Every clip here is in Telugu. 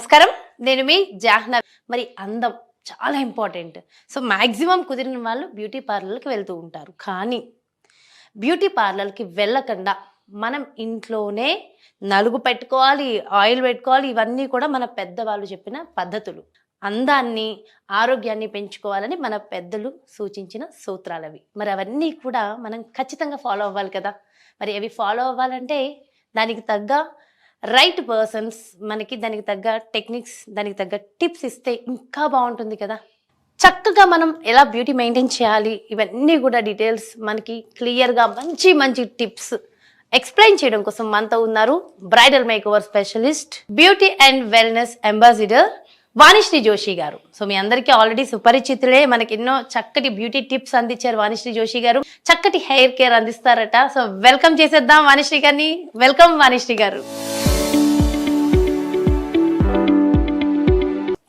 నమస్కారం. నేను మీ జాహ్నవి. మరి అందం చాలా ఇంపార్టెంట్. సో మ్యాక్సిమం కుదిరిన వాళ్ళు బ్యూటీ పార్లర్కి వెళ్తూ ఉంటారు. కానీ బ్యూటీ పార్లర్కి వెళ్ళకుండా మనం ఇంట్లోనే నలుగు పెట్టుకోవాలి ఆయిల్ పెట్టుకోవాలి ఇవన్నీ కూడా మన పెద్దవాళ్ళు చెప్పిన పద్ధతులు. అందాన్ని ఆరోగ్యాన్ని పెంచుకోవాలని మన పెద్దలు సూచించిన సూత్రాలు అవి. మరి అవన్నీ కూడా మనం ఖచ్చితంగా ఫాలో అవ్వాలి కదా. మరి అవి ఫాలో అవ్వాలంటే దానికి తగ్గ రైట్ పర్సన్స్ మనకి దానికి తగ్గ టెక్నిక్స్ దానికి తగ్గ టిప్స్ ఇస్తే ఇంకా బాగుంటుంది కదా. చక్కగా మనం ఎలా బ్యూటీ మెయింటైన్ చేయాలి ఇవన్నీ కూడా డీటెయిల్స్ మనకి క్లియర్గా మంచి మంచి టిప్స్ ఎక్స్ప్లెయిన్ చేయడం కోసం మనతో ఉన్నారు bridal makeover specialist beauty and wellness ambassador Vanisri Joshi garu. So మీ అందరికీ ఆల్రెడీ సుపరిచితులే మనకి ఎన్నో చక్కటి బ్యూటీ టిప్స్ అందించారు వాణిశ్రీ జోషి గారు. చక్కటి హెయిర్ కేర్ అందిస్తారట. సో వెల్కమ్ చేసేద్దాం వాణిశ్రీ గారిని. Welcome Vanisri garu.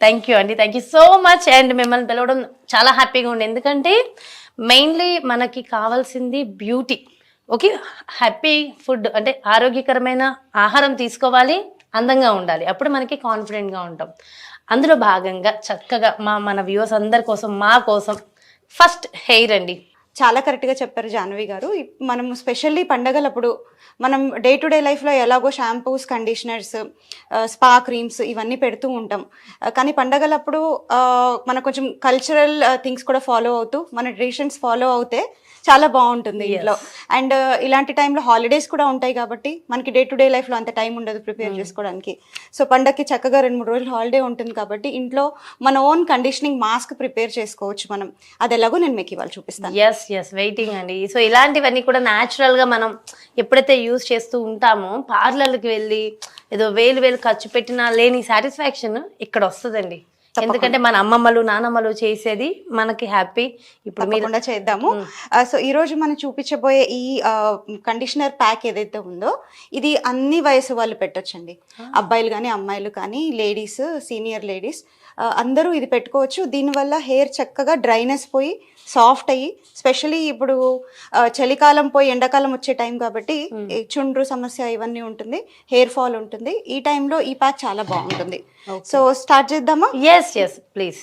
Thank you అండి thank you so much and మిమ్మల్ని పిలవడం చాలా హ్యాపీగా ఉంది. ఎందుకంటే మెయిన్లీ మనకి కావాల్సింది బ్యూటీ ఓకే హ్యాపీ ఫుడ్ అంటే ఆరోగ్యకరమైన ఆహారం తీసుకోవాలి అందంగా ఉండాలి. అప్పుడు మనకి కాన్ఫిడెంట్గా ఉంటాం. అందులో భాగంగా చక్కగా మా మన వ్యూవర్స్ అందరి కోసం మా కోసం ఫస్ట్ హెయిర్ అండి. చాలా కరెక్ట్గా చెప్పారు జాహ్నవి గారు. మనం స్పెషల్లీ పండగలప్పుడు మనం డే టు డే లైఫ్లో ఎలాగో షాంపూస్ కండిషనర్స్ స్పా క్రీమ్స్ ఇవన్నీ పెడుతూ ఉంటాం. కానీ పండగలప్పుడు మనం మన కొంచెం కల్చరల్ థింగ్స్ కూడా ఫాలో అవుతూ మన ట్రెడిషన్స్ ఫాలో అవుతే చాలా బాగుంటుంది ఇంట్లో. అండ్ ఇలాంటి టైంలో హాలిడేస్ కూడా ఉంటాయి కాబట్టి మనకి డే టు డే లైఫ్లో అంత టైం ఉండదు ప్రిపేర్ చేసుకోవడానికి. సో పండగకి చక్కగా రెండు మూడు రోజులు హాలిడే ఉంటుంది కాబట్టి ఇంట్లో మన ఓన్ కండిషనింగ్ మాస్క్ ప్రిపేర్ చేసుకోవచ్చు మనం. అది ఎలాగో నేను మీకు ఇవాళ చూపిస్తాను. ఎస్ ఎస్ వెయిటింగ్ అండి. సో ఇలాంటివన్నీ కూడా natural గా మనం ఎప్పుడైతే యూజ్ చేస్తూ ఉంటామో పార్లర్కి వెళ్ళి ఏదో వేలు వేలు ఖర్చు పెట్టినా లేని సాటిస్ఫాక్షన్ ఇక్కడ వస్తుందండి. ఎందుకంటే మన అమ్మమ్మలు నానమ్మలు చేసేది మనకి హ్యాపీ. ఇప్పుడు మీరు చేద్దాము. సో ఈ రోజు మనం చూపించబోయే ఈ కండిషనర్ ప్యాక్ ఏదైతే ఉందో ఇది అన్ని వయసు వాళ్ళు పెట్టొచ్చండి. అబ్బాయిలు కానీ అమ్మాయిలు కానీ లేడీస్ సీనియర్ లేడీస్ అందరూ ఇది పెట్టుకోవచ్చు. దీనివల్ల హెయిర్ చక్కగా డ్రైనెస్ పోయి సాఫ్ట్ అయ్యి స్పెషలీ ఇప్పుడు చలికాలం పోయి ఎండాకాలం వచ్చే టైం కాబట్టి చుండ్రు సమస్య ఇవన్నీ ఉంటుంది. హెయిర్ ఫాల్ ఉంటుంది. ఈ టైంలో ఈ ప్యాక్ చాలా బాగుంటుంది. సో స్టార్ట్ చేద్దామా? ఎస్ ఎస్ ప్లీజ్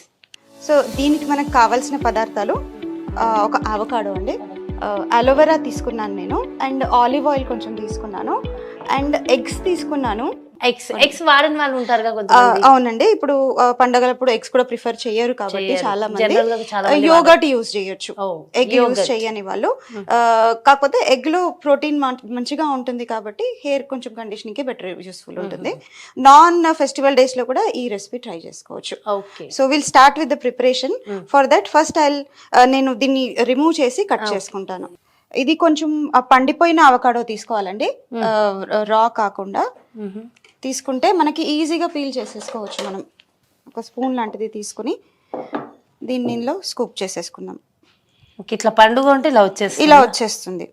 సో దీనికి మనకు కావాల్సిన పదార్థాలు ఒక ఆవకాడో అండి. అలోవెరా తీసుకున్నాను నేను. అండ్ ఆలివ్ ఆయిల్ కొంచెం తీసుకున్నాను. అండ్ ఎగ్స్ తీసుకున్నాను. ఎక్స్ ఎక్స్ వాడని వాళ్ళు కొంచెం అవునండి. ఇప్పుడు పండగలప్పుడు ఎగ్స్ కూడా ప్రిఫర్ చేయరు కాబట్టి. చాలా మంది యోగట్ యూజ్ చేయొచ్చు. Egg use. చేయని వాళ్ళు. కాకపోతే ఎగ్లో ప్రోటీన్ మంచిగా ఉంటుంది కాబట్టి హెయిర్ కొంచెం కండిషనింగ్కి బెటర్ యూస్ఫుల్ ఉంటుంది. నాన్ ఫెస్టివల్ డేస్లో కూడా ఈ రెసిపీ ట్రై చేసుకోవచ్చు. So will start with the preparation for that first I నేను దీన్ని రిమూవ్ చేసి కట్ చేసుకుంటాను. ఇది కొంచెం పండిపోయిన అవకాడో తీసుకోవాలండి. రా కాకుండా. తీసుకుంటే మనకి ఈజీగా పీల్ చేసేసుకోవచ్చు మనం. ఒక స్పూన్ లాంటిది తీసుకుని దీన్ని ఇందులో స్కూప్ చేసేసుకుందాం. ఇట్లా పండుగ ఉంటే ఇలా వచ్చేస్తుంది. ఇలా వచ్చేస్తుంది.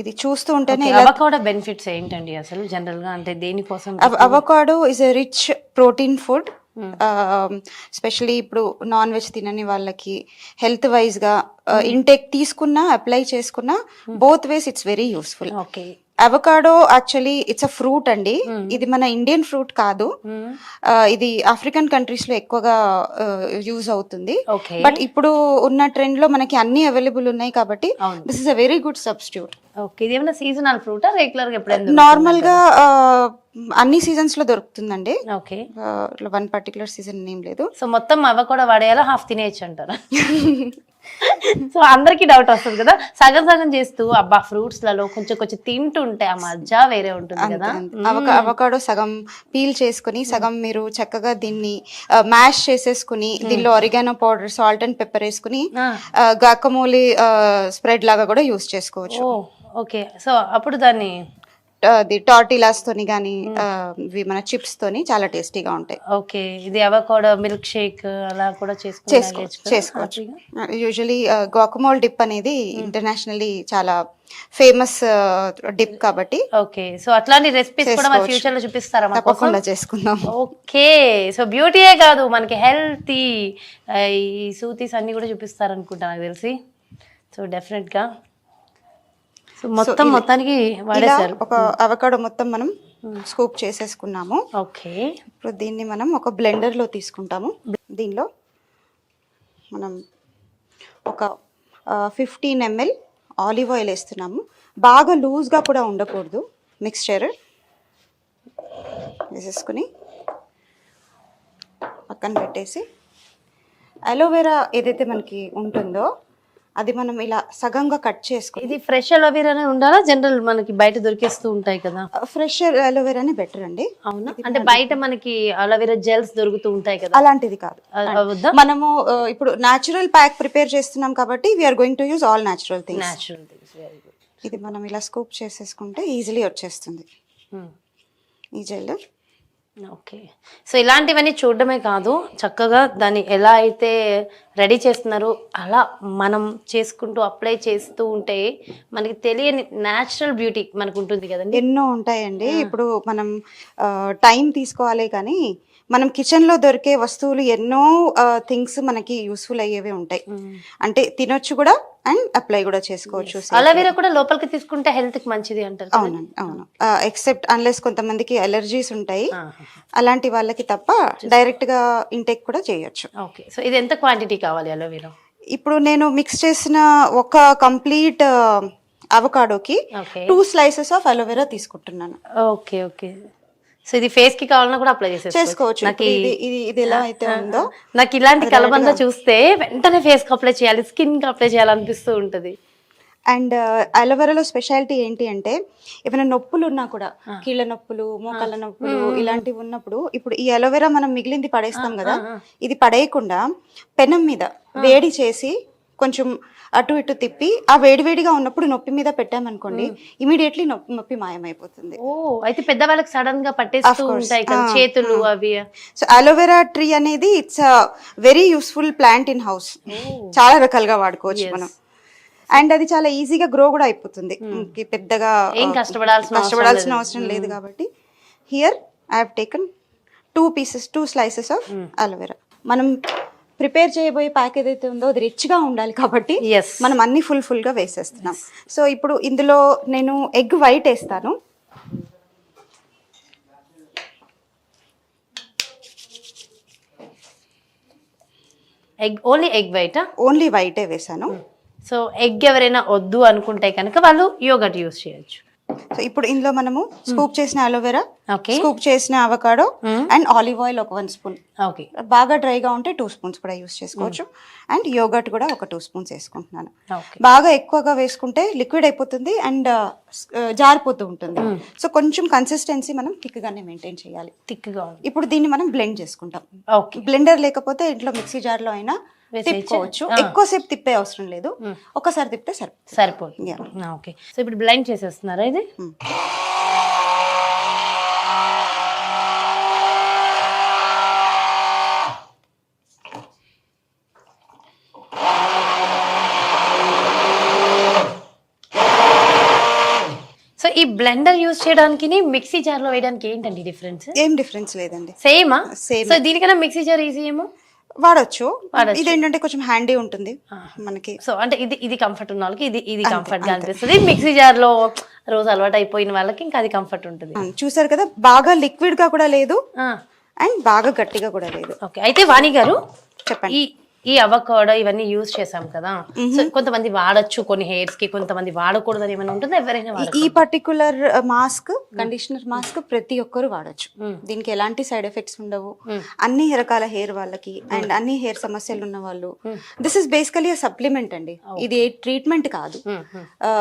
ఇది చూస్తూ ఉంటేనే అవకాడో బెనిఫిట్స్ ఏంటండి అసలు? జనరల్గా అంటే దేనికోసం avocado is a rich protein food. Specially ఇప్పుడు నాన్ వెజ్ తినని వాళ్ళకి హెల్త్ వైజ్గా ఇంటేక్ తీసుకున్నా అప్లై చేసుకున్నా both ways it's very useful okay avocado actually it's a fruit అండి. ఇది మన ఇండియన్ ఫ్రూట్ కాదు. Uh, ఇది ఆఫ్రికన్ కంట్రీస్లో ఎక్కువగా యూజ్ అవుతుంది. బట్ ఇప్పుడు ఉన్న ట్రెండ్లో మనకి అన్ని అవైలబుల్ ఉన్నాయి కాబట్టి. This is a very good substitute okay ఇది ఏమైనా సీజనల్ ఫ్రూటా రెగ్యులర్గా ఎప్పుడైనా నార్మల్గా అన్ని సీజన్స్లో దొరుకుతుందండి. ఓకే వన్ పర్టికులర్ సీజన్ ఏం లేదు. సో మొత్తం అవ కూడా వాడేయాలా? హాఫ్ తినేయచ్చు అంటారా? సో అందరికి డౌట్ వస్తుంది కదా? సగం సగం చేస్తూ అబ్బా ఫ్రూట్స్లలో కొంచెం కొంచెం తింటుంటే ఆ మజా వేరే ఉంటుంది కదా? అవక అవకాడో సగం పీల్ చేసుకుని సగం మీరు చక్కగా దీన్ని మ్యాష్ చేసేసుకుని దీనిలో oregano powder salt and pepper వేసుకుని. గాకమూలి స్ప్రెడ్ లాగా కూడా యూస్ చేసుకోవచ్చు. ఓకే. సో అప్పుడు దాన్ని అది టార్టిలాస్ తోని కానీ ఇవి మన చిప్స్ తోని చాలా టేస్టీగా ఉంటాయి. ఓకే ఇది అవకాడో మిల్క్ షేక్ అలా కూడా చేసుకోవచ్చు. చేసుకోవచ్చు? యూజువలీ గాకమోల్ డిప్ అనేది ఇంటర్నేషనల్లీ చాలా ఫేమస్ డిప్ కాబట్టి ఓకే సో అట్లాంటి రెసిపీస్ కూడా మన. ఫ్యూచర్లో చూపిస్తారా? తప్పకుండా చేసుకుందాం. ఓకే సో బ్యూటీయే కాదు మనకి హెల్తీ ఈ సూతీస్ అన్ని కూడా చూపిస్తారు అనుకుంటా నాకు తెలిసి. సో డెఫినెట్గా మొత్తం మొత్తానికి ఒక అవకాడో మొత్తం మనం స్కూప్ చేసేసుకున్నాము. ఓకే. ఇప్పుడు దీన్ని మనం ఒక బ్లెండర్లో తీసుకుంటాము. దీనిలో మనం ఒక ఫిఫ్టీన్ ఎంఎల్ ఆలివ్ ఆయిల్ వేస్తున్నాము. బాగా లూజ్గా కూడా ఉండకూడదు మిక్స్చర్. వేసేసుకుని పక్కన పెట్టేసి. అలోవెరా ఏదైతే మనకి ఉంటుందో అది మనం ఇలా సగంగా కట్ చేసుకుని ఇది ఫ్రెష్ అలోవెరానే ఉండాలా? జనరల్ మనకి బయట దొరికేస్తూ ఉంటాయి కదా. ఫ్రెష్ అలోవెరానే బెటర్ అండి. అవునా? అంటే బయట మనకి అలోవెరా జెల్స్ దొరుకుతూ ఉంటాయి కదా. అలాంటిది కాదు. మనము ఇప్పుడు న్యాచురల్ ప్యాక్ ప్రిపేర్ చేస్తున్నాం కాబట్టి we're going to use all natural things natural things very good ఇది మనం ఇలా స్కూప్ చేసేసుకుంటే ఈజీలీ వచ్చేస్తుంది. ఈ జెల్ ఓకే. సో ఇలాంటివన్నీ చూడడమే కాదు చక్కగా దాన్ని ఎలా అయితే రెడీ చేస్తున్నారో అలా మనం చేసుకుంటూ అప్లై చేస్తూ ఉంటే మనకి తెలియని న్యాచురల్ బ్యూటీ మనకు ఉంటుంది కదండి. ఎన్నో ఉంటాయండి. ఇప్పుడు మనం టైం తీసుకోవాలి కానీ మనం కిచెన్లో దొరికే వస్తువులు ఎన్నో థింగ్స్ మనకి యూస్ఫుల్ అయ్యేవి ఉంటాయి. అంటే తినొచ్చు కూడా అండ్ అప్లై కూడా చేసుకోవచ్చు అలోవెరా కూడా లోపలికి తీసుకుంటే హెల్త్కి మంచిది అంటారు కదా? అవునండి అవును. ఎక్సెప్ట్ అన్లెస్ కొంతమందికి అలర్జీస్ ఉంటాయి. అలాంటి వాళ్ళకి తప్ప డైరెక్ట్గా ఇంటేక్ కూడా చేయొచ్చు. ఓకే సో ఇది ఎంత క్వాంటిటీ కావాలి అలోవెరా? ఇప్పుడు నేను మిక్స్ చేసిన ఒక complete అవకాడోకి two slices of aloe vera తీసుకుంటున్నాను. ఓకే ఓకే సో ఇది ఫేస్కి కావాలన్నా కూడా అప్లై చేసుకోవచ్చు. నాకు ఇప్పుడు ఇది ఇది ఇది ఎలా అయితే ఉందో నాకు ఇలాంటి కలబంద చూస్తే వెంటనే ఫేస్కి అప్లై చేయాలి స్కిన్కి అప్లై చేయాలనిపిస్తూ ఉంటది. అండ్ అలోవెరాలో స్పెషాలిటీ ఏంటి అంటే ఏమైనా నొప్పులు ఉన్నా కూడా కీళ్ళ నొప్పులు మోకాళ్ళ నొప్పులు ఇలాంటివి ఉన్నప్పుడు ఇప్పుడు ఈ అలోవెరా మనం మిగిలింది పడేస్తాం కదా ఇది పడేయకుండా పెనం మీద వేడి చేసి కొంచెం అటు ఇటు తిప్పి ఆ వేడివేడిగా ఉన్నప్పుడు నొప్పి మీద పెట్టామనుకోండి ఇమీడియట్లీ నొప్పి నొప్పి మాయమైపోతుంది. ఓ అయితే పెద్దవాళ్ళకి సడన్గా పట్టేస్తూ course. ఉంటాయి కదా ఆ, చేతులు అవి. సో అలోవెరా ట్రీ అనేది it's very useful plant in house. చాలా రకాలుగా వాడుకోవచ్చు మనం. అండ్ అది చాలా ఈజీగా గ్రో కూడా అయిపోతుంది. ఇంక పెద్దగా ఏం కష్టపడాల్సిన అవసరం కష్టపడాల్సిన లేదు. అవసరం లేదు కాబట్టి here I have taken two pieces two slices of aloe vera మనం ప్రిపేర్ చేయబోయే ప్యాక్ ఏదైతే ఉందో అది రిచ్గా ఉండాలి కాబట్టి మనం అన్ని ఫుల్ ఫుల్గా వేసేస్తున్నాం. సో ఇప్పుడు ఇందులో నేను ఎగ్ వైట్ వేస్తాను. Egg only egg white only వైటే వేసాను సో ఎగ్ ఎవరైనా వద్దు అనుకుంటే కనుక వాళ్ళు యోగట్ యూస్ చేయొచ్చు. సో ఇప్పుడు ఇందులో మనము స్కూప్ చేసిన అలోవెరా ఓకే స్కూప్ చేసిన అవకాడో అండ్ ఆలివ్ ఆయిల్ ఒక వన్ స్పూన్ ఓకే బాగా డ్రైగా ఉంటే టూ స్పూన్స్ కూడా యూస్ చేసుకోవచ్చు. అండ్ యోగట్ కూడా ఒక టూ స్పూన్స్ వేసుకుంటున్నాను. బాగా ఎక్కువగా వేసుకుంటే లిక్విడ్ అయిపోతుంది అండ్ జారిపోతూ ఉంటుంది. సో కొంచెం కన్సిస్టెన్సీ మనం థిక్గానే మెయింటైన్ చేయాలి. థిక్గా ఉంది ఇప్పుడు దీన్ని మనం బ్లెండ్ చేసుకుంటాం. ఓకే బ్లెండర్ లేకపోతే ఇంట్లో మిక్సీ జార్లో అయినా? తిప్పుకోవచ్చు. ఎక్కువసేపు తిప్పే అవసరం లేదు. ఒకసారి తిప్పితే సరే సరిపోతుంది. ఓకే. సో ఇప్పుడు బ్లైండ్ చేసేస్తున్నారా ఇది. సో ఈ బ్లెండర్ యూస్ చేయడానికి మిక్సీ జార్లో వేయడానికి ఏంటండి డిఫరెన్స్? ఏం డిఫరెన్స్ లేదండి. సేమా? Same. సో దీనికన్నా మిక్సీ జార్ ఈజీ ఏమో? వాడచ్చు. ఇదేంటంటే కొంచెం హ్యాండీ ఉంటుంది మనకి. సో అంటే ఇది ఇది కంఫర్ట్ ఉన్న వాళ్ళకి ఇది ఇది కంఫర్ట్గా అనిపిస్తుంది. మిక్సీ జార్లో రోజు అలవాటు అయిపోయిన వాళ్ళకి ఇంకా అది కంఫర్ట్ ఉంటుంది. చూసారు కదా బాగా లిక్విడ్గా కూడా లేదు అండ్ బాగా గట్టిగా కూడా లేదు. ఓకే అయితే వాణి గారు చెప్పండి. ఈ ఈ అవకాడో ఇవన్నీ యూజ్ చేసాం కదా. సో కొంతమంది వాడచ్చు కొన్ని హెయిర్స్కి కొంతమంది వాడకూడదు అని ఏమైనా ఉంటుందా? ఎవరైనా ఈ- పర్టికులర్ మాస్క్ కండిషనర్ మాస్క్ ప్రతి ఒక్కరు వాడచ్చు. దీనికి ఎలాంటి సైడ్ ఎఫెక్ట్స్ ఉండవు. అన్ని రకాల హెయిర్ వాళ్ళకి అండ్ అన్ని హెయిర్ సమస్యలు ఉన్న వాళ్ళు. దిస్ ఇస్ బేసికలీ సప్లిమెంట్ అండి. ఇది ట్రీట్మెంట్ కాదు.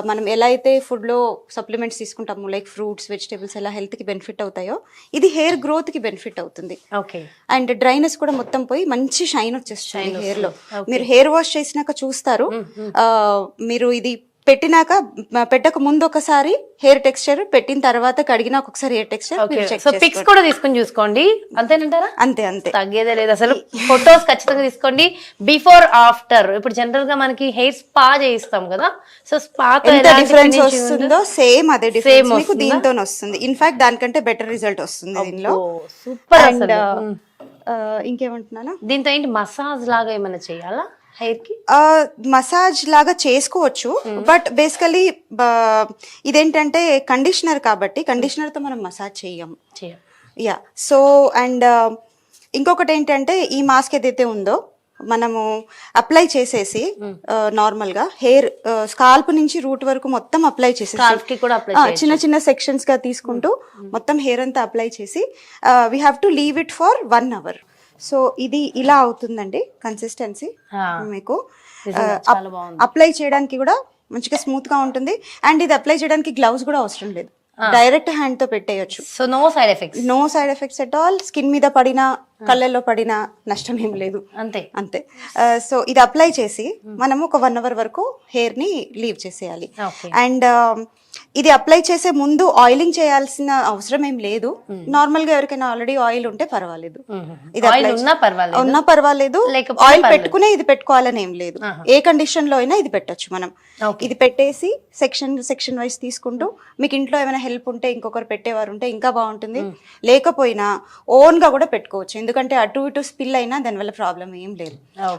మనం ఎలా అయితే ఫుడ్లో సప్లిమెంట్స్ తీసుకుంటాము లైక్ ఫ్రూట్స్ వెజిటేబుల్స్ ఎలా హెల్త్కి బెనిఫిట్ అవుతాయో ఇది హెయిర్ గ్రోత్కి బెనిఫిట్ అవుతుంది. ఓకే. అండ్ డ్రైనెస్ కూడా మొత్తం పోయి మంచి షైన్ వచ్చేస్తుంది హెయిర్లో మీరు హెయిర్ వాష్ చేసినాక చూస్తారు. మీరు ఇది పెట్టినాక పెట్టక ముందు ఒకసారి హెయిర్ టెక్స్చర్ పెట్టిన తర్వాత కడిగినాక ఒకసారి హెయిర్ టెక్స్చర్ సో పిక్స్ కూడా తీసుకొని చూసుకోండి. అంతేనంటారా? అంతే అంతే. తగ్గేదే లేదు అసలు. ఫొటోస్ ఖచ్చితంగా తీసుకోండి. Before after. ఇప్పుడు జనరల్గా మనకి హెయిర్ స్పా చేయిస్తాం కదా. సో ఎంత డిఫరెన్స్ వస్తుందో సేమ్ అదే డిఫరెన్స్. మీకు? దీంతో వస్తుంది. ఇన్ఫాక్ట్ దానికంటే బెటర్ రిజల్ట్ వస్తుంది దీనిలో. సూపర్ అండ్ ఇంకేమంటున్నాను? దీంతో ఏంటి మసాజ్ లాగా ఏమైనా చేయాలా హెయిర్కి మసాజ్ లాగా చేసుకోవచ్చు. బట్ బేసికలీ ఇదేంటంటే కండిషనర్ కాబట్టి కండిషనర్తో మనం మసాజ్ చెయ్యం చేయం. యా సో అండ్ ఇంకొకటి ఏంటంటే ఈ మాస్క్ ఏదైతే ఉందో మనము అప్లై చేసేసి నార్మల్గా హెయిర్ స్కాల్ప్ నుంచి రూట్ వరకు మొత్తం అప్లై చేసేసి చిన్న చిన్న సెక్షన్స్గా తీసుకుంటూ మొత్తం హెయిర్ అంతా అప్లై చేసి we have to leave it for one hour so ఇది ఇలా అవుతుందండి కన్సిస్టెన్సీ మీకు. అప్లై చేయడానికి కూడా మంచిగా స్మూత్గా ఉంటుంది. అండ్ ఇది అప్లై చేయడానికి గ్లౌస్ కూడా అవసరం లేదు. డైరెక్ట్ హ్యాండ్తో పెట్టేయచ్చు. So no side effects no side effects at all skin మీద పడినా కళ్ళల్లో పడినా నష్టం ఏం లేదు. అంతే. అంతే. సో ఇది అప్లై చేసి మనము ఒక వన్ అవర్ వరకు హెయిర్ని లీవ్ చేసేయాలి. అండ్ ఇది అప్లై చేసే ముందు ఆయిలింగ్ చేయాల్సిన అవసరం ఏం లేదు. నార్మల్గా ఎవరికైనా ఆల్రెడీ ఆయిల్ ఉంటే పర్వాలేదు. ఇది ఆయిల్ apply ఉన్నా పర్వాలేదు. ఆయిల్. పెట్టుకునే ఇది పెట్టుకోవాలని ఏం లేదు. ఏ కండిషన్లో అయినా ఇది పెట్టొచ్చు మనం. ఇది పెట్టేసి సెక్షన్ సెక్షన్ వైజ్ తీసుకుంటూ మీకు ఇంట్లో ఏమైనా హెల్ప్ ఉంటే ఇంకొకరు పెట్టేవారు ఉంటే ఇంకా బాగుంటుంది. లేకపోయినా ఓన్గా కూడా పెట్టుకోవచ్చు. ఎందుకంటే అటు ఇటు స్పిల్ అయినా దానివల్ల ప్రాబ్లం ఏం లేదు.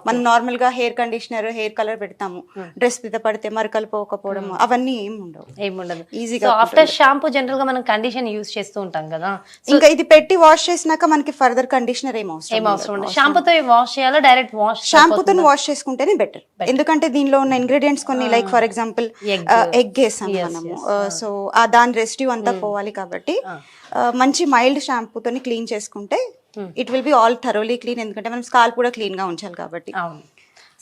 మనం నార్మల్గా హెయిర్ కండిషనర్ హెయిర్ కలర్ పెడతాము. డ్రెస్ మీద పడితే మరకలు పోకపోవడం అవన్నీ ఏం ఉండవు. ఏముండదు ఈజీగా సో ఆఫ్టర్ షాంపూ జనరల్గా మనం కండిషన్ యూస్ చేస్తూ ఉంటాం కదా. ఇంకా ఇది పెట్టి వాష్ చేసినాక మనకి ఫర్దర్ కండిషనర్ ఏం అవసరం ఏం అవసరం ఉండదు. షాంపూతో వాష్ చేయాలా? డైరెక్ట్ వాష్ షాంపూతో వాష్ చేసుకుంటేనే బెటర్ ఎందుకంటే దీనిలో ఉన్న ఇంగ్రీడియంట్స్ కొన్ని లైక్ ఫర్ ఎగ్జాంపుల్. ఎగ్ వేసాం మనము. సో ఆ దాని రెసిడ్యూ అంతా పోవాలి కాబట్టి uh, మంచి మైల్డ్ షాంపూతోని క్లీన్ చేసుకుంటే it will be all thoroughly clean ఎందుకంటే మనం స్కాల్ కూడా క్లీన్గా ఉంచాలి కాబట్టి. అవును.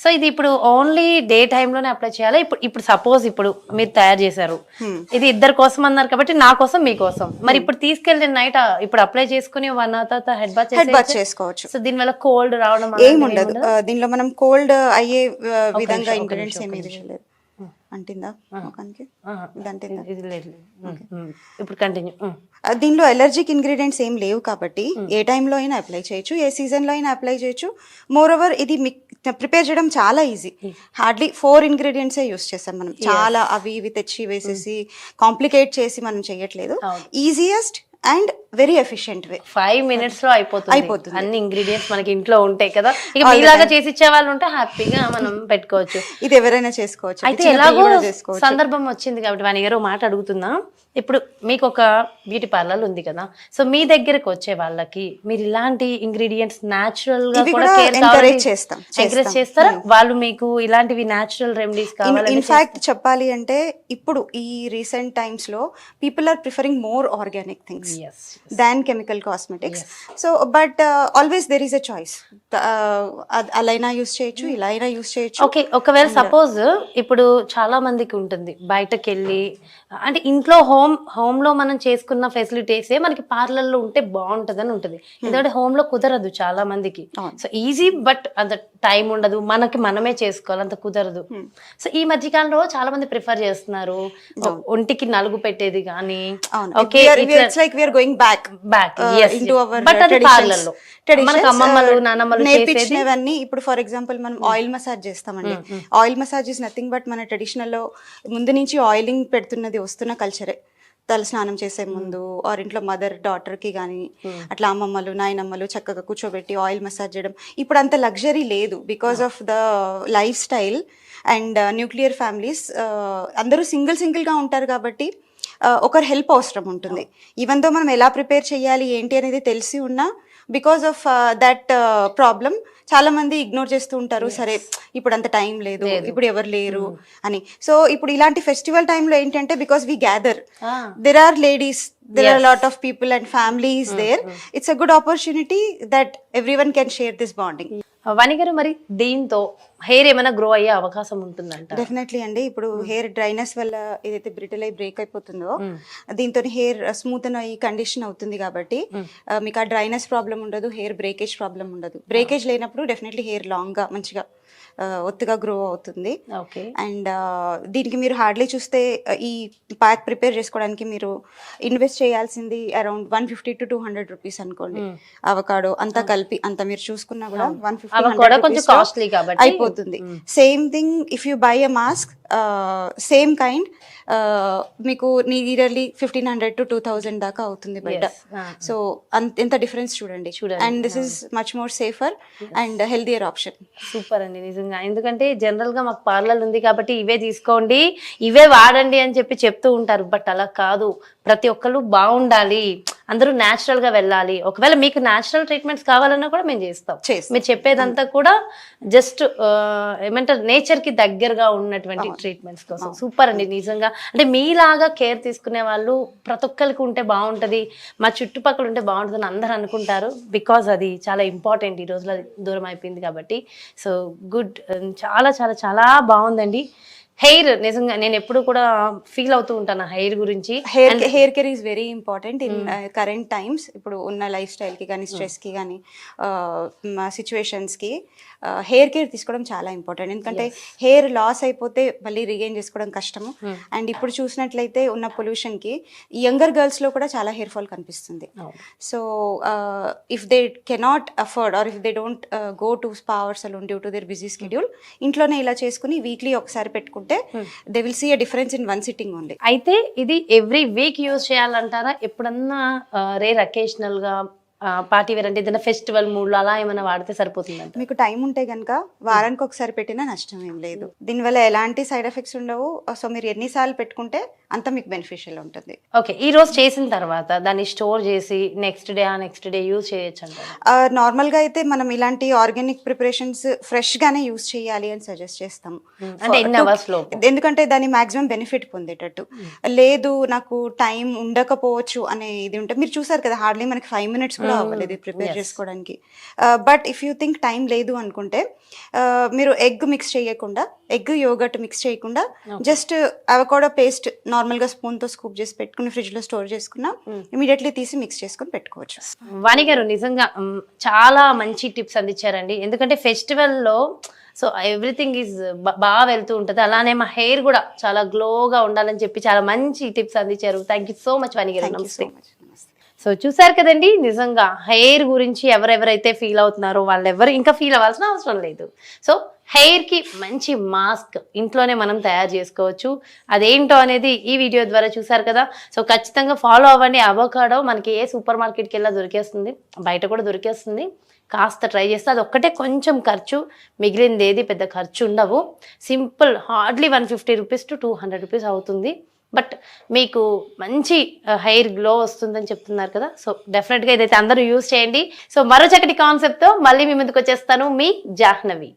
సో ఇది ఇప్పుడు ఓన్లీ డే లోనే అప్లై చేయాలా? ఇప్పుడు ఇప్పుడు సపోజ్ ఇప్పుడు మీరు తయారు చేశారు. ఇది ఇద్దరు కోసం అన్నారు కాబట్టి నా కోసం మీకోసం మరి ఇప్పుడు తీసుకెళ్ళి నైట్ ఇప్పుడు అప్లై చేసుకుని వన్ అవర్ తర్వాత హెడ్ బాత్ హెడ్ బాత్ చేసుకోవచ్చు. సో దీని వల్ల కోల్డ్ రావడం ఏం ఉండదు దీనిలో మనం కోల్డ్ అయ్యే విధంగా ఇంగ్రీడియంట్స్ ఏమి లేదు. అంటిందా ముఖానికి? ఇది అంటిందా? ఇది లేదు లేదు. ఉమ్, ఉమ్. ఇప్పుడు కంటిన్యూ ఆ, దీనిలో ఎలర్జిక్ ఇంగ్రీడియంట్స్ ఏం లేవు కాబట్టి ఏ టైంలో అయినా అప్లై చేయొచ్చు ఏ సీజన్లో అయినా అప్లై చేయొచ్చు. మోర్ ఓవర్ ఇది ప్రిపేర్ చేయడం చాలా ఈజీ హార్డ్లీ ఫోర్ ఇంగ్రీడియంట్సే యూస్ చేస్తాం మనం. చాలా అవి ఇవి తెచ్చి వేసేసి కాంప్లికేట్ చేసి మనం చేయట్లేదు. Easiest and very efficient way. Five మినిట్స్లో అయిపోతుంది. అయిపోతుంది. అన్ని ఇంగ్రీడియంట్స్ మనకి ఇంట్లో ఉంటాయి కదా. ఇక మీలాగా చేసి ఇచ్చే వాళ్ళు ఉంటే హ్యాపీగా మనం పెట్టుకోవచ్చు. ఇది ఎవరైనా చేసుకోవచ్చు. అయితే ఎలాగో సందర్భం వచ్చింది కాబట్టి వన్ ఇయర్ మాట అడుగుతున్నా. ఇప్పుడు మీకు ఒక బ్యూటీ పార్లర్ ఉంది కదా. సో మీ దగ్గరకు వచ్చే వాళ్ళకి మీరు ఇలాంటి ఇంగ్రీడియంట్స్గా ఇవి కూడా చేస్తాం. చేస్తారా? వాళ్ళు మీకు ఇలాంటివి నాచురల్ రెమెడీస్ కావాలి ఇన్ఫాక్ట్ చెప్పాలి అంటే ఇప్పుడు ఈ రీసెంట్ టైమ్స్లో people are preferring more organic things than chemical cosmetics so but always there is a choice అలా అయినా యూస్ చేయొచ్చు ఇలా అయినా యూస్ చేయొచ్చు. ఓకే ఒకవేళ సపోజ్ ఇప్పుడు చాలా మందికి ఉంటుంది బయటకు వెళ్ళి అంటే ఇంట్లో హోమ్ హోమ్లో మనం చేసుకున్న ఫెసిలిటీసే మనకి పార్లర్లో ఉంటే బాగుంటది అని ఉంటుంది ఎందుకంటే హోమ్లో కుదరదు చాలా మందికి. సో ఈజీ బట్ అంత టైం ఉండదు. మనకి మనమే చేసుకోవాలి అంత కుదరదు. సో ఈ మధ్య కాలంలో చాలా మంది ప్రిఫర్ చేస్తున్నారు. ఒంటికి నలుగు పెట్టేది కానీ okay it's like we're going back back into our but అది పార్లర్లో మనకి అమ్మమ్మలు నానమ్మలు చేసేది నేర్పించినవన్నీ ఇప్పుడు ఫర్ ఎగ్జాంపుల్ మనం ఆయిల్ మసాజ్ చేస్తామండి. Oil massage is nothing but మన ట్రెడిషనల్లో ముందు నుంచి ఆయిలింగ్ పెడుతున్నది వస్తున్న కల్చరే తల స్నానం చేసే ముందు ఆర్ ఇంట్లో మదర్ డాటర్కి కానీ అట్లా అమ్మమ్మలు నాయనమ్మలు చక్కగా కూర్చోబెట్టి ఆయిల్ మసాజ్ చేయడం. ఇప్పుడు అంత లగ్జరీ లేదు because of the lifestyle and nuclear families అందరూ సింగిల్ సింగిల్గా ఉంటారు కాబట్టి ఒకరి హెల్ప్ అవసరం ఉంటుంది. ఈవెన్ దో మనం ఎలా ప్రిపేర్ చేయాలి ఏంటి అనేది తెలిసి ఉన్నా బికాస్ ఆఫ్ దట్ ప్రాబ్లం చాలా మంది ఇగ్నోర్ చేస్తూ ఉంటారు. సరే ఇప్పుడు అంత టైం లేదు. ఇప్పుడు ఎవరు లేరు అని. సో ఇప్పుడు ఇలాంటి ఫెస్టివల్ టైంలో ఏంటంటే because we gather. There are ladies there are lot of people and families there it's a good opportunity that everyone can share this bonding Vani garu మరి దీంతో హెయిర్ ఏమైనా గ్రో అయ్యే అవకాశం ఉంటుందంట? డెఫినెట్లీ అండి. ఇప్పుడు హెయిర్ డ్రైనెస్ వల్ల ఏదైతే బ్రిటిల్ అయి బ్రేక్ అయిపోతుందో దీంతో హెయిర్ స్మూత్ అయ్యి కండిషన్ అవుతుంది కాబట్టి ఆ, మీకు ఆ డ్రైనెస్ ప్రాబ్లం ఉండదు హెయిర్ బ్రేకేజ్ ప్రాబ్లం ఉండదు. బ్రేకేజ్ లేనప్పుడు డెఫినెట్లీ హెయిర్ లాంగ్గా మంచిగా ఒత్తుగా గ్రో అవుతుంది. ఓకే. అండ్ దీనికి మీరు హార్డ్లీ చూస్తే ఈ ప్యాక్ ప్రిపేర్ చేసుకోవడానికి మీరు ఇన్వెస్ట్ చేయాల్సింది around one fifty to two hundred rupees అనుకోండి. అవకాడో అంతా కలిపి అంత మీరు చూసుకున్నా కూడా వన్ costly కాబట్టి. అయిపోతుంది. Same thing if you buy a mask same kind మీకు nearly fifteen hundred to two thousand దాకా అవుతుంది బయట. Ah. సో ఎంత డిఫరెన్స్ చూడండి. చూడండి. And this is much more safer and and healthier option super అండి. నిజంగా ఎందుకంటే జనరల్గా మాకు పార్లర్ ఉంది కాబట్టి ఇవే తీసుకోండి ఇవే వాడండి అని చెప్పి చెప్తూ ఉంటారు. బట్ అలా కాదు. ప్రతి ఒక్కళ్ళు బాగుండాలి. అందరూ న్యాచురల్గా వెళ్ళాలి. ఒకవేళ మీకు న్యాచురల్ ట్రీట్మెంట్స్ కావాలన్నా కూడా మేము చేస్తాం. మీరు చెప్పేదంతా కూడా జస్ట్ ఏమంటారు నేచర్కి దగ్గరగా ఉన్నటువంటి ట్రీట్మెంట్స్ కోసం. సూపర్ అండి నిజంగా. అంటే మీలాగా కేర్ తీసుకునే వాళ్ళు ప్రతి ఒక్కరికి ఉంటే బాగుంటది మా చుట్టుపక్కల ఉంటే బాగుంటుంది అని అందరూ అనుకుంటారు. బికాజ్ అది చాలా ఇంపార్టెంట్ ఈ రోజులో దూరం అయిపోయింది కాబట్టి. సో గుడ్ చాలా చాలా చాలా బాగుందండి. హెయిర్ నిజంగా నేను ఎప్పుడు కూడా ఫీల్ అవుతూ ఉంటాను హెయిర్ గురించి. Hair hair care is very important in current times ఇప్పుడు ఉన్న లైఫ్ స్టైల్కి కానీ స్ట్రెస్కి కానీ సిచ్యువేషన్స్కి హెయిర్ కేర్ తీసుకోవడం చాలా ఇంపార్టెంట్ ఎందుకంటే హెయిర్ లాస్ అయిపోతే మళ్ళీ రీగైన్ చేసుకోవడం కష్టము. అండ్ ఇప్పుడు చూసినట్లయితే ఉన్న పొల్యూషన్కి యంగర్ గర్ల్స్లో కూడా చాలా హెయిర్ ఫాల్ కనిపిస్తుంది. So if they cannot afford or if they don't go to spa or salon due to their busy schedule ఇంట్లోనే ఇలా చేసుకుని వీక్లీ ఒకసారి పెట్టుకుంటే they will see a difference in one sitting only అయితే ఇది ఎవ్రీ వీక్ యూజ్ చేయాలంటారా? ఎప్పుడన్నా రేర్ అకేషనల్గా పార్టీ వేర్ అంటే ఏదైనా ఫెస్టివల్ మూడ్లో అలా ఏమైనా వాడితే సరిపోతుందంట. మీకు టైం ఉంటే కనుక వారానికి ఒకసారి పెట్టినా నష్టం ఏం లేదు. దీనివల్ల ఎలాంటి సైడ్ ఎఫెక్ట్స్ ఉండవు. సో మీరు ఎన్నిసార్లు పెట్టుకుంటే అంత మీకు బెనిఫిషియల్ ఉంటుంది. ఓకే ఈ రోజు చేసిన తర్వాత దాన్ని స్టోర్ చేసి నెక్స్ట్ డే ఆ నెక్స్ట్ డే యూజ్ చేయొచ్చు అంటారు? ఆ, నార్మల్గా అయితే మనం ఇలాంటి ఆర్గానిక్ ప్రిపరేషన్స్ ఫ్రెష్గానే యూస్ చేయాలి అని సజెస్ట్ చేస్తాం. అంటే ఎన్ని అవర్స్లో ఎందుకంటే దాని మాక్సిమం బెనిఫిట్ పొందేటట్టు. లేదు నాకు టైం ఉండకపోవచ్చు అనే ఇది ఉంటే మీరు చూసారు కదా హార్డ్లీ మనకి ఫైవ్ మినిట్స్ కూడా అవ్వలేదు ప్రిపేర్ చేసుకోవడానికి. But if you think time లేదు అనుకుంటే మీరు ఎగ్ మిక్స్ చేయకుండా ఎగ్ యోగట్ మిక్స్ చేయకుండా జస్ట్ అవకోడో పేస్ట్ నార్మల్గా స్పూన్తో స్కూప్ చేసి పెట్టుకుని ఫ్రిడ్జ్లో స్టోర్ చేసుకున్నా ఇమీడియట్లీ తీసి మిక్స్ చేసుకుని పెట్టుకోవచ్చు. వాణి గారు నిజంగా చాలా మంచి టిప్స్ అందించారండి. ఎందుకంటే ఫెస్టివల్లో సో ఎవ్రీథింగ్ ఈజ్ బాగా వెళ్తూ ఉంటుంది. అలానే మా హెయిర్ కూడా చాలా గ్లోగా ఉండాలని చెప్పి చాలా మంచి టిప్స్ అందించారు. Thank you so much Vani గారు. నమస్తే. సో చూసారు కదండి నిజంగా హెయిర్ గురించి ఎవరెవరైతే ఫీల్ అవుతున్నారో వాళ్ళెవరు ఇంకా ఫీల్ అవ్వాల్సిన అవసరం లేదు. సో హెయిర్కి మంచి మాస్క్ ఇంట్లోనే మనం తయారు చేసుకోవచ్చు. అదేంటో అనేది ఈ వీడియో ద్వారా చూసారు కదా. సో ఖచ్చితంగా ఫాలో అవ్వండి. అవకాడో మనకి ఏ సూపర్ మార్కెట్కి వెళ్ళా దొరికేస్తుంది. బయట కూడా దొరికేస్తుంది. కాస్త ట్రై చేస్తే అది ఒక్కటే కొంచెం ఖర్చు. మిగిలింది ఏది పెద్ద ఖర్చు ఉండవు. Simple hardly one fifty rupees to two hundred rupees అవుతుంది. బట్ మీకు మంచి హెయిర్ గ్లో వస్తుందని చెప్తున్నారు కదా. సో డెఫినెట్గా ఇదైతే అందరూ యూజ్ చేయండి. సో మరో చక్కటి కాన్సెప్ట్తో మళ్ళీ మీ ముందుకు వచ్చేస్తాను మీ జాహ్నవి.